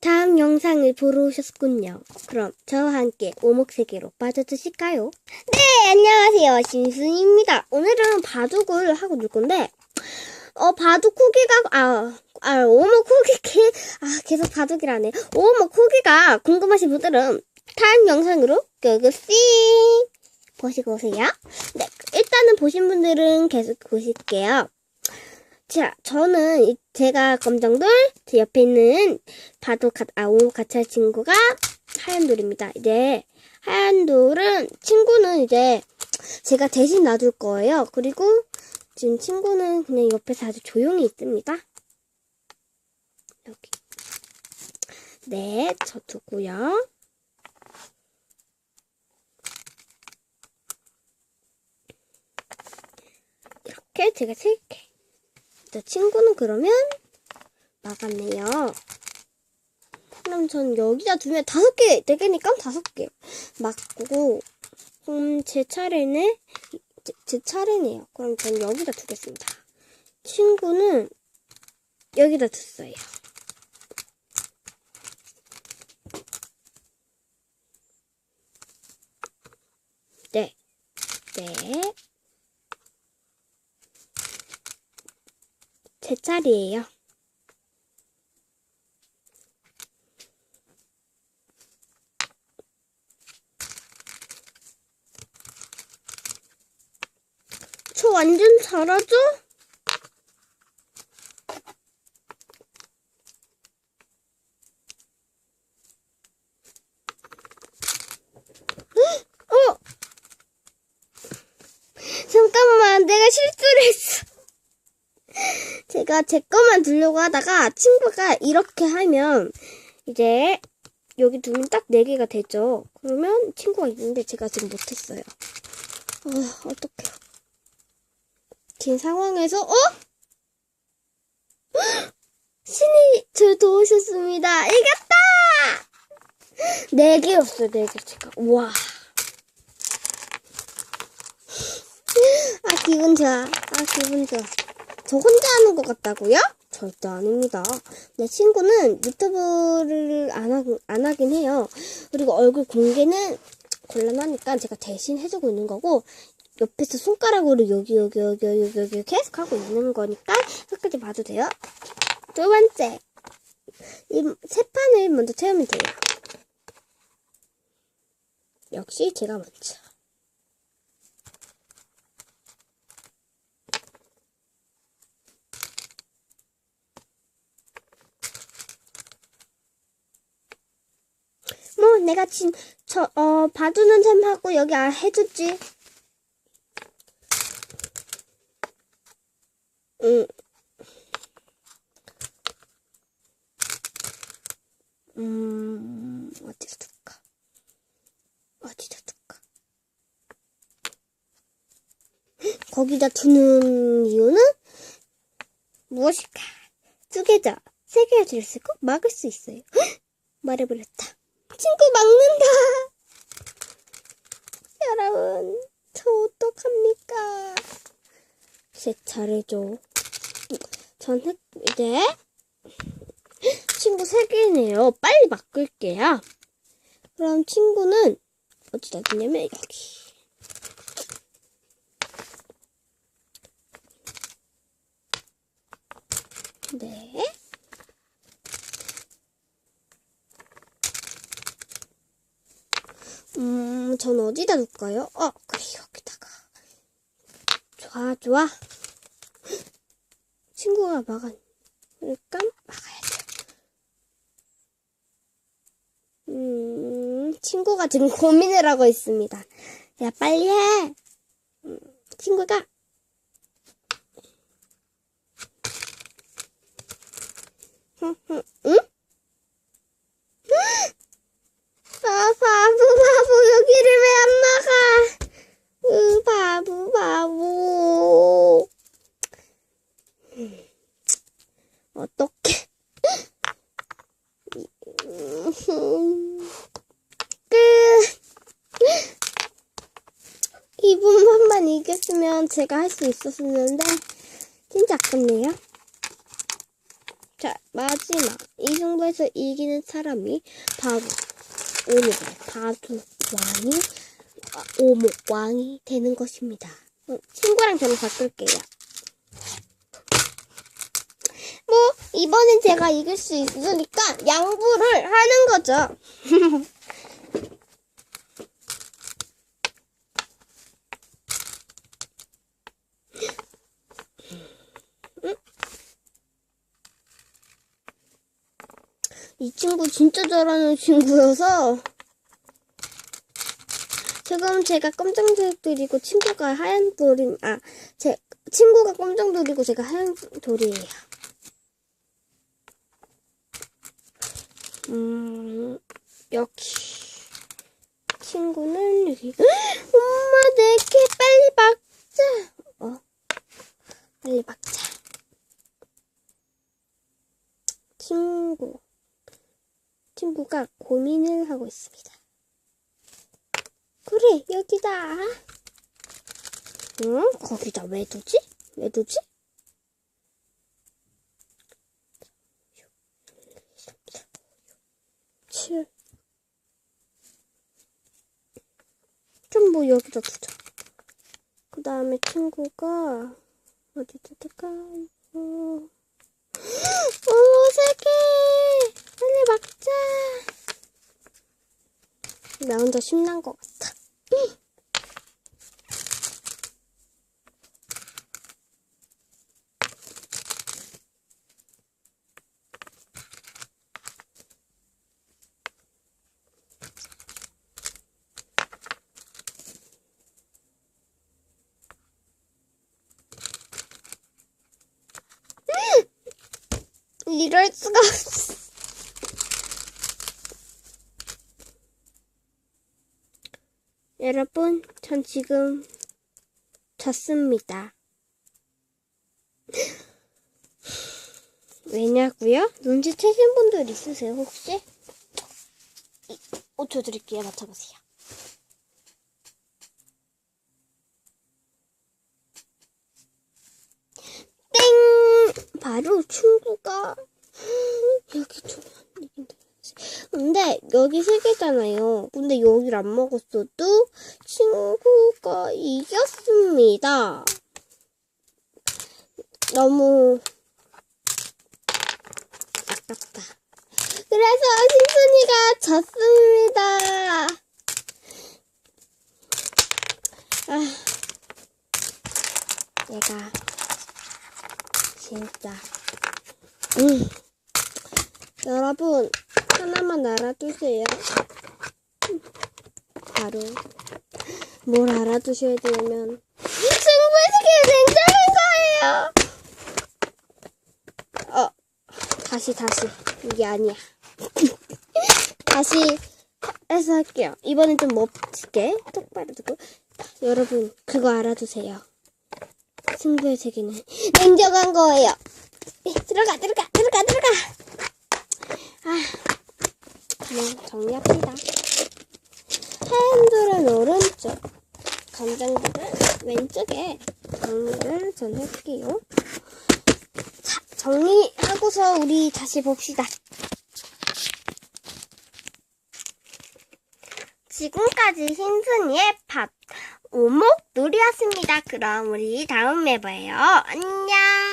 다음 영상을 보러 오셨군요. 그럼 저와 함께 오목 세계로 빠져드실까요? 네, 안녕하세요. 신순입니다. 오늘은 바둑을 하고 놀 건데, 어, 바둑 쿠기가, 아, 아, 오목 쿠기, 아, 계속 바둑이라네. 오목 쿠기가 궁금하신 분들은 다음 영상으로 끄그씨 보시고 오세요. 네, 일단은 보신 분들은 계속 보실게요. 자, 저는 이- 제가 검정돌, 제 옆에 있는 바둑 가, 아, 오목 같이 할 친구가 하얀돌입니다. 이제 하얀돌은 친구는 이제 제가 대신 놔둘 거예요. 그리고 지금 친구는 그냥 옆에서 아주 조용히 있습니다. 여기. 네, 저 두고요. 이렇게 제가 세 개. 저 친구는 그러면 나갔네요. 그럼 전 여기다 두면 다섯 개 되겠니까 다섯 개 맞고 그럼 제 차례는 제, 제 차례네요. 그럼 전 여기다 두겠습니다. 친구는 여기다 뒀어요. 네, 네. 제 차례예요. 저 완전 잘하죠? 어? 잠깐만, 내가 실수를 했어. 제가 제 거만 두려고 하다가 친구가 이렇게 하면 이제 여기 두면 딱 4개가 되죠. 그러면 친구가 있는데 제가 지금 못했어요. 어, 어떡해요. 긴 상황에서, 어? 신이 저 도우셨습니다. 이겼다! 4개였어요, 4개 제가. 우와. 아, 기분 좋아. 아, 기분 좋아. 저 혼자 하는 것 같다고요? 절대 아닙니다. 내 친구는 유튜브를 안, 하, 안 하긴 해요. 그리고 얼굴 공개는 곤란하니까 제가 대신 해주고 있는 거고, 옆에서 손가락으로 여기, 여기, 여기, 여기, 여기 계속 하고 있는 거니까 끝까지 봐도 돼요. 두 번째. 이 세 판을 먼저 채우면 돼요. 역시 제가 먼저. 뭐 내가 진, 저, 어, 봐주는 셈 하고 여기 아, 해줬지. 응. 음, 어디서 둘까? 어디다 둘까? 거기다 두는 이유는 무엇일까? 두 개죠? 세 개가 들었을 거 막을 수 있어요. 말해버렸다. 친구 막는다. 여러분, 저 어떡합니까? 제 차례죠. 전 흑, 이제 친구 세 개네요. 빨리 바꿀게요. 그럼 친구는 어디다 두냐면 여기. 네. 음, 전 어디다 둘까요? 어, 그래, 여기다가. 좋아, 좋아. 친구가 막아, 그러니까 막아야죠. 음, 친구가 지금 고민을 하고 있습니다. 야, 빨리 해! 음, 친구가, 응? 아, 바보, 바보, 여기를 왜 안 나가? 으, 바보, 바보. 어떡해. 끝. 이분만만 이겼으면 제가 할 수 있었는데, 진짜 아깝네요. 자, 마지막 이 승부에서 이기는 사람이 바로 오늘의 바둑 왕이 아, 오목 왕이 되는 것입니다. 어, 친구랑 저는 바꿀게요. 뭐 이번엔 제가 이길 수 있으니까 양보를 하는 거죠. 이 친구 진짜 잘하는 친구여서 지금 제가 검정돌이고 친구가 하얀 돌이 아제 친구가 검정 돌이고 제가 하얀 돌이에요. 음 여기 친구는 여기 엄마 내게 빨리 막자 어 빨리 막자 친구 친구가 고민을 하고 있습니다. 그래, 여기다. 응? 거기다 왜 두지? 왜 두지? 칠. 좀 뭐 여기다 두자. 그 다음에 친구가 어디 두을까요? 어, 세 개! 빨리 막자! 나 혼자 심난 것 같아. 이럴 수가. 여러분, 전 지금 졌습니다. 왜냐고요? 눈치채신 분들 있으세요, 혹시? 5초 드릴게요. 맞춰보세요. 땡! 바로 친구가 여기 두면 근데 여기 세 개잖아요. 근데 여기를 안 먹었어도 친구가 이겼습니다. 너무 아깝다. 그래서 신순이가 졌습니다. 아, 얘가 진짜 음. 여러분 하나만 알아두세요. 바로 뭘 알아두셔야 되냐면 승부의 세계 냉정한 거예요. 어 다시 다시 이게 아니야. 다시 해서 할게요. 이번엔 좀 멋지게 똑바로 두고 여러분 그거 알아두세요. 승부의 세계는 냉정한 거예요. 들어가 들어가 들어가 들어가. 아, 그냥 정리합시다. 하얀돌은 오른쪽, 간장돌은 왼쪽에 정리를 전 할게요. 자, 정리하고서 우리 다시 봅시다. 지금까지 흰순이의 밥 오목 놀이였습니다. 그럼 우리 다음에 봐요. 안녕.